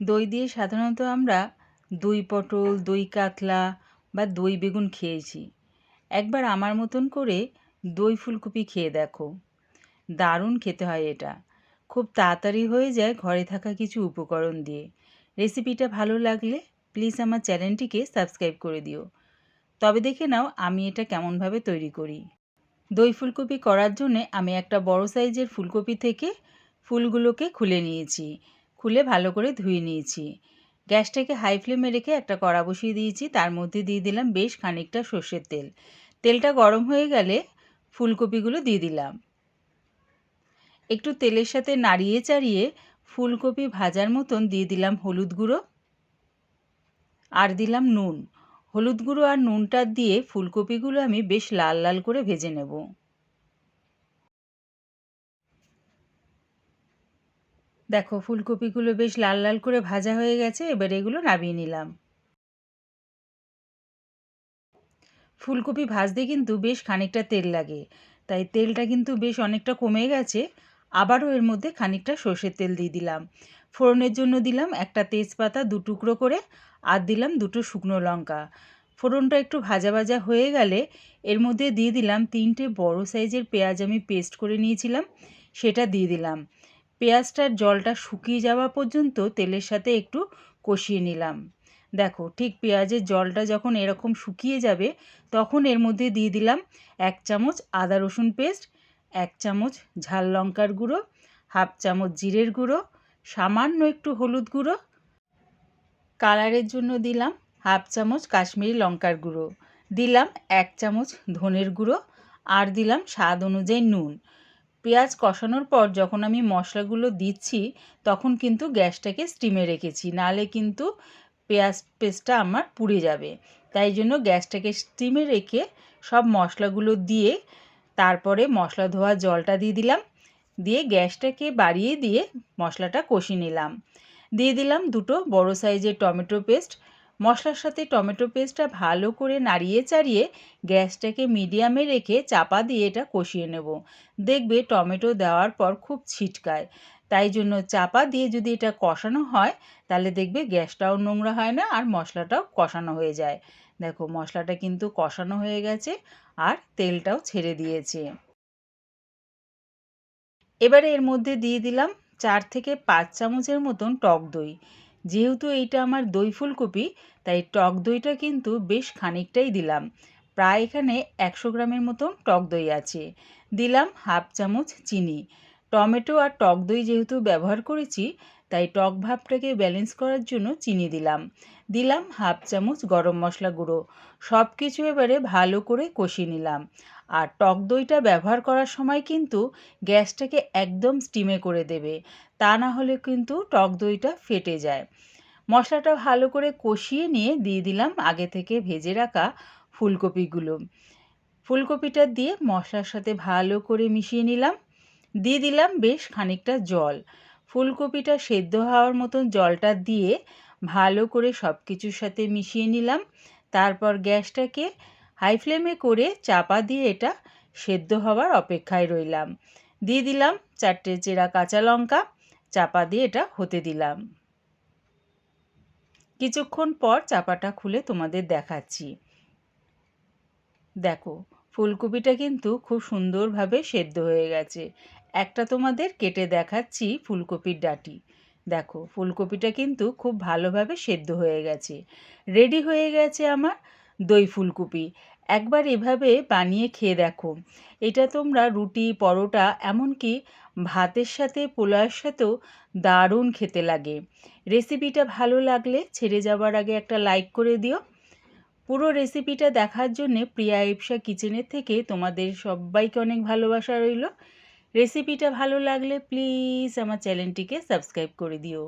দই দিয়ে সাধারণত আমরা দই পটল, দই কাতলা বা দই বেগুন খেয়েছি। একবার আমার মতন করে দই ফুলকপি খেয়ে দেখো। দারুণ খেতে হয় এটা। খুব তাড়াতাড়ি হয়ে যায় ঘরে থাকা কিছু উপকরণ দিয়ে। রেসিপিটা ভালো লাগলে প্লিজ আমার চ্যানেলটিকে সাবস্ক্রাইব করে দিও। তবে দেখে নাও আমি এটা কেমনভাবে তৈরি করি। দই ফুলকপি করার জন্যে আমি একটা বড় সাইজের ফুলকপি থেকে ফুলগুলোকে খুলে নিয়েছি। খুলে ভালো করে ধুয়ে নিয়েছি। গ্যাসটাকে হাই ফ্লেমে রেখে একটা কড়া বসিয়ে দিয়েছি, তার মধ্যে দিয়ে দিলাম বেশ খানিকটা সর্ষের তেল। তেলটা গরম হয়ে গেলে ফুলকপিগুলো দিয়ে দিলাম। একটু তেলের সাথে নাড়িয়ে চাড়িয়ে ফুলকপি ভাজার মতন দিয়ে দিলাম হলুদ গুঁড়ো আর দিলাম নুন। হলুদ গুঁড়ো আর নুনটা দিয়ে ফুলকপিগুলো আমি বেশ লাল লাল করে ভেজে নেব। দেখো, ফুলকপিগুলো বেশ লাল লাল করে ভাজা হয়ে গেছে, এবার এগুলো নামিয়ে নিলাম। ফুলকপি ভাজতে কিন্তু বেশ খানিকটা তেল লাগে, তাই তেলটা কিন্তু বেশ অনেকটা কমে গেছে, আবারও এর মধ্যে খানিকটা সর্ষের তেল দিয়ে দিলাম। ফোড়নের জন্য দিলাম একটা তেজপাতা দু টুকরো করে, আর দিলাম দুটো শুকনো লঙ্কা। ফোড়নটা একটু ভাজা ভাজা হয়ে গেলে এর মধ্যে দিয়ে দিলাম তিনটে বড় সাইজের পেঁয়াজ আমি পেস্ট করে নিয়েছিলাম, সেটা দিয়ে দিলাম। পেঁয়াজটার জলটা শুকিয়ে যাওয়া পর্যন্ত তেলের সাথে একটু কষিয়ে নিলাম। দেখো, ঠিক পেঁয়াজের জলটা যখন এরকম শুকিয়ে যাবে, তখন এর মধ্যে দিয়ে দিলাম এক চামচ আদা রসুন পেস্ট, এক চামচ ঝাল লঙ্কার গুঁড়ো, হাফ চামচ জিরের গুঁড়ো, সামান্য একটু হলুদ গুঁড়ো। কালারের জন্য দিলাম হাফ চামচ কাশ্মীরি লঙ্কার গুঁড়ো। দিলাম এক চামচ ধনের গুঁড়ো আর দিলাম স্বাদ অনুযায়ী নুন। পেঁয়াজ কষানোর পর যখন আমি মশলাগুলো দিচ্ছি, তখন কিন্তু গ্যাসটাকে স্টিমে রেখেছি। নাহলে কিন্তু পেঁয়াজ পেস্টটা আমার পুড়ে যাবে। তাই জন্য গ্যাসটাকে স্টিমে রেখে সব মশলাগুলো দিয়ে তারপরে মশলা ধোয়া জলটা দিয়ে দিলাম। দিয়ে গ্যাসটাকে বাড়িয়ে দিয়ে মশলাটা কষিয়ে নিলাম। দিয়ে দিলাম দুটো বড় সাইজের টমেটো পেস্ট মশলার সাথে টমেটো পেস্টটা ভালো করে নাড়িয়ে চাড়িয়ে গ্যাসটাকে মিডিয়ামে রেখে চাপা দিয়ে এটা কষিয়ে নেব। দেখবে টমেটো দেওয়ার পর খুব ছিটকায়। তাই জন্য চাপা দিয়ে যদি এটা কষানো হয়, তাহলে দেখবে গ্যাসটাও নোংরা হয় না আর মশলাটাও কষানো হয়ে যায়। দেখো মশলাটা কিন্তু কষানো হয়ে গেছে আর তেলটাও ছেড়ে দিয়েছে। এবারে এর মধ্যে দিয়ে দিলাম চার থেকে পাঁচ চামচের মতন টক দই। যেহেতু এইটা আমার দই ফুলকপি, তাই টক দইটা কিন্তু বেশ খানিকটাই দিলাম। প্রায় এখানে একশো গ্রামের মতন টক দই আছে। দিলাম হাফ চামচ চিনি। টমেটো আর টক দই যেহেতু ব্যবহার করেছি, তাই টক ভাবটাকে ব্যালেন্স করার জন্য চিনি দিলাম। দিলাম হাফ চামচ গরম মশলা গুঁড়ো। সব কিছু এবারে ভালো করে কষিয়ে নিলাম। আর টক দইটা ব্যবহার করার সময় কিন্তু গ্যাসটাকে একদম স্টিমে করে দেবে। তা না হলে কিন্তু টক দইটা ফেটে যায়। মশলাটা ভালো করে কষিয়ে নিয়ে দিয়ে দিলাম আগে থেকে ভেজে রাখা ফুলকপিগুলো। ফুলকপিটা দিয়ে মশলার সাথে ভালো করে মিশিয়ে নিলাম। দিয়ে দিলাম বেশ খানিকটা জল। ফুলকপিটা সেদ্ধ হওয়ার মতন জলটা দিয়ে ভালো করে সব কিছুর সাথে মিশিয়ে নিলাম। তারপর গ্যাসটাকে হাই ফ্লেমে করে চাপা দিয়ে এটা সেদ্ধ হওয়ার অপেক্ষায় রইলাম। দিয়ে দিলাম চারটে চেরা কাঁচা লঙ্কা, চাপা দিয়ে এটা হতে দিলাম। কিছুক্ষণ পর চাপাটা খুলে তোমাদের দেখাচ্ছি। দেখো, ফুলকপিটা কিন্তু খুব সুন্দরভাবে সেদ্ধ হয়ে গেছে। একটা তোমাদের কেটে দেখাচ্ছি ফুলকপির ডাটি। দেখো, ফুলকপিটা কিন্তু খুব ভালোভাবে সেদ্ধ হয়ে গেছে। রেডি হয়ে গেছে আমার দই ফুলকপি। একবার এভাবে বানিয়ে খেয়ে দেখো। এটা তোমরা রুটি, পরোটা, এমনকি ভাতের সাথে, পোলাওয়ের সাথেও দারুণ খেতে লাগে। রেসিপিটা ভালো লাগলে ছেড়ে যাওয়ার আগে একটা লাইক করে দিও। পুরো রেসিপিটা দেখার জন্যে প্রিয়া ইপসা কিচেনের থেকে তোমাদের সবাইকে অনেক ভালোবাসা রইল। রেসিপিটা ভালো লাগলে প্লিজ আমার চ্যানেলটিকে সাবস্ক্রাইব করে দিও।